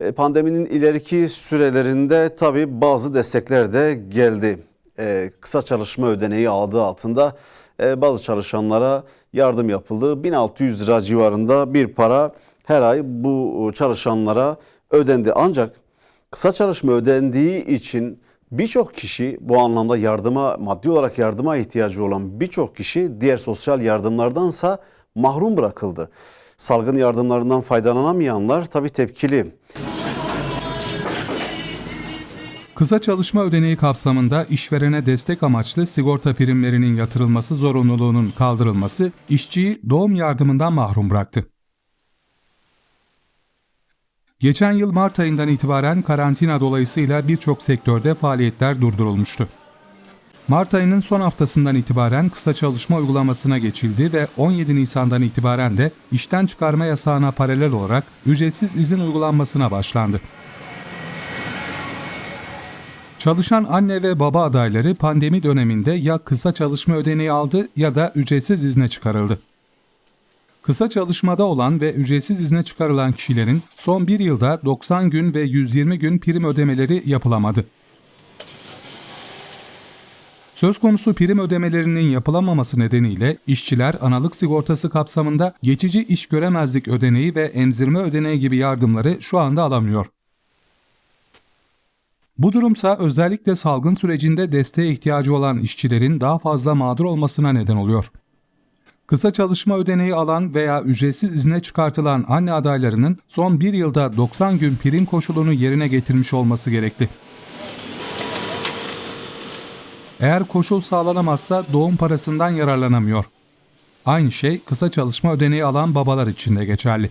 E, Pandeminin ileriki sürelerinde tabii bazı destekler de geldi. E, kısa çalışma ödeneği adı altında e, bazı çalışanlara yardım yapıldı. 1600 lira civarında bir para her ay bu çalışanlara ödendi. Ancak kısa çalışma ödendiği için birçok kişi bu anlamda yardıma, maddi olarak yardıma ihtiyacı olan birçok kişi diğer sosyal yardımlardansa mahrum bırakıldı. Salgın yardımlarından faydalanamayanlar tabii tepkili. Kısa çalışma ödeneği kapsamında işverene destek amaçlı sigorta primlerinin yatırılması zorunluluğunun kaldırılması işçiyi doğum yardımından mahrum bıraktı. Geçen yıl Mart ayından itibaren karantina dolayısıyla birçok sektörde faaliyetler durdurulmuştu. Mart ayının son haftasından itibaren kısa çalışma uygulamasına geçildi ve 17 Nisan'dan itibaren de işten çıkarma yasağına paralel olarak ücretsiz izin uygulanmasına başlandı. Çalışan anne ve baba adayları pandemi döneminde ya kısa çalışma ödeneği aldı ya da ücretsiz izne çıkarıldı. Kısa çalışmada olan ve ücretsiz izne çıkarılan kişilerin son bir yılda 90 gün ve 120 gün prim ödemeleri yapılamadı. Söz konusu prim ödemelerinin yapılamaması nedeniyle işçiler analık sigortası kapsamında geçici iş göremezlik ödeneği ve emzirme ödeneği gibi yardımları şu anda alamıyor. Bu durumsa özellikle salgın sürecinde desteğe ihtiyacı olan işçilerin daha fazla mağdur olmasına neden oluyor. Kısa çalışma ödeneği alan veya ücretsiz izne çıkartılan anne adaylarının son bir yılda 90 gün prim koşulunu yerine getirmiş olması gerekli. Eğer koşul sağlanamazsa doğum parasından yararlanamıyor. Aynı şey kısa çalışma ödeneği alan babalar için de geçerli.